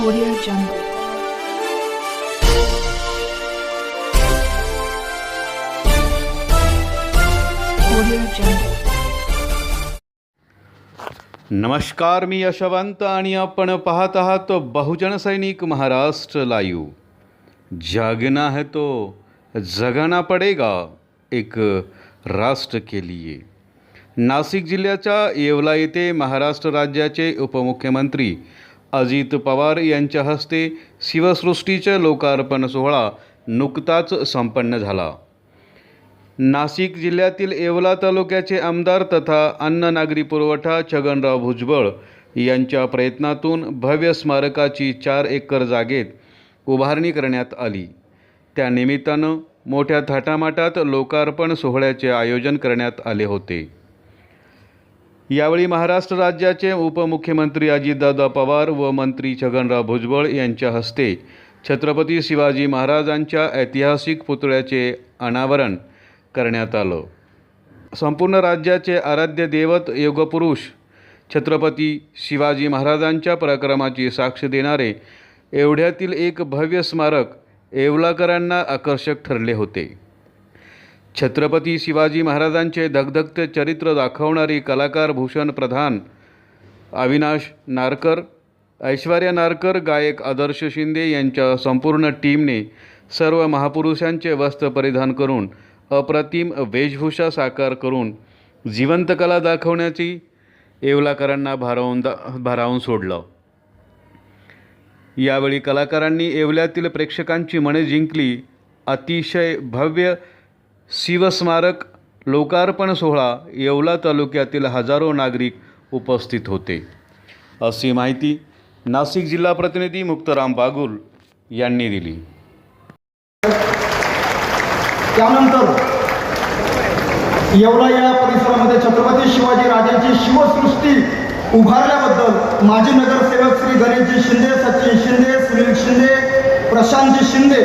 Audio Jungle. नमस्कार मी यशवंत आणि आपण पाहत आहात बहुजन सैनिक महाराष्ट्र लाईव्ह. जागना है तो जगाना पडेगा एक राष्ट्र के लिए. नाशिक जिल्ह्याच्या येवला येथे महाराष्ट्र राज्याचे उपमुख्यमंत्री अजित पवार यांच्या हस्ते शिवसृष्टीचा लोकार्पण सोहळा नुकताच संपन्न झाला. नाशिक जिल्ह्यातील येवला तालुक्याचे आमदार तथा अन्न नागरी पुरवठा छगनराव भुजबळ यांच्या प्रयत्नातून भव्य स्मारकाची चार एकर जागेत उभारणी करण्यात आली. त्यानिमित्तानं मोठ्या थाटामाटात लोकार्पण सोहळ्याचे आयोजन करण्यात आले होते. यावेळी महाराष्ट्र राज्याचे उपमुख्यमंत्री अजितदादा पवार व मंत्री छगनराव भुजबळ यांच्या हस्ते छत्रपती शिवाजी महाराजांच्या ऐतिहासिक पुतळ्याचे अनावरण करण्यात आलं. संपूर्ण राज्याचे आराध्य दैवत योगपुरुष छत्रपती शिवाजी महाराजांच्या पराक्रमाची साक्ष देणारे एवढ्यातील एक भव्य स्मारक येवलाकरांना आकर्षक ठरले होते. छत्रपती शिवाजी महाराजांचे धगधगते चरित्र दाखवणारी कलाकार भूषण प्रधान अविनाश नारकर ऐश्वर्या नारकर गायक आदर्श शिंदे यांच्या संपूर्ण टीमने सर्व महापुरुषांचे वस्त्र परिधान करून अप्रतिम वेशभूषा साकार करून जिवंत कला दाखवण्याची येवलाकरांना भारावून दा भारावून सोडलं. यावेळी कलाकारांनी येवल्यातील प्रेक्षकांची मने जिंकली. अतिशय भव्य शिवस्मारक लोकार्पण सोहळा येवला तालुक्यातील हजारो नागरिक उपस्थित होते. अशी माहिती नाशिक जिल्हा प्रतिनिधी मुक्तराम बागुल यांनी दिली. त्यानंतर येवला या परिसरामध्ये छत्रपती शिवाजी राजांची शिवसृष्टी उभारल्याबद्दल माजी नगरसेवक श्री गणेशजी शिंदे सचिन शिंदे सुनील शिंदे प्रशांतजी शिंदे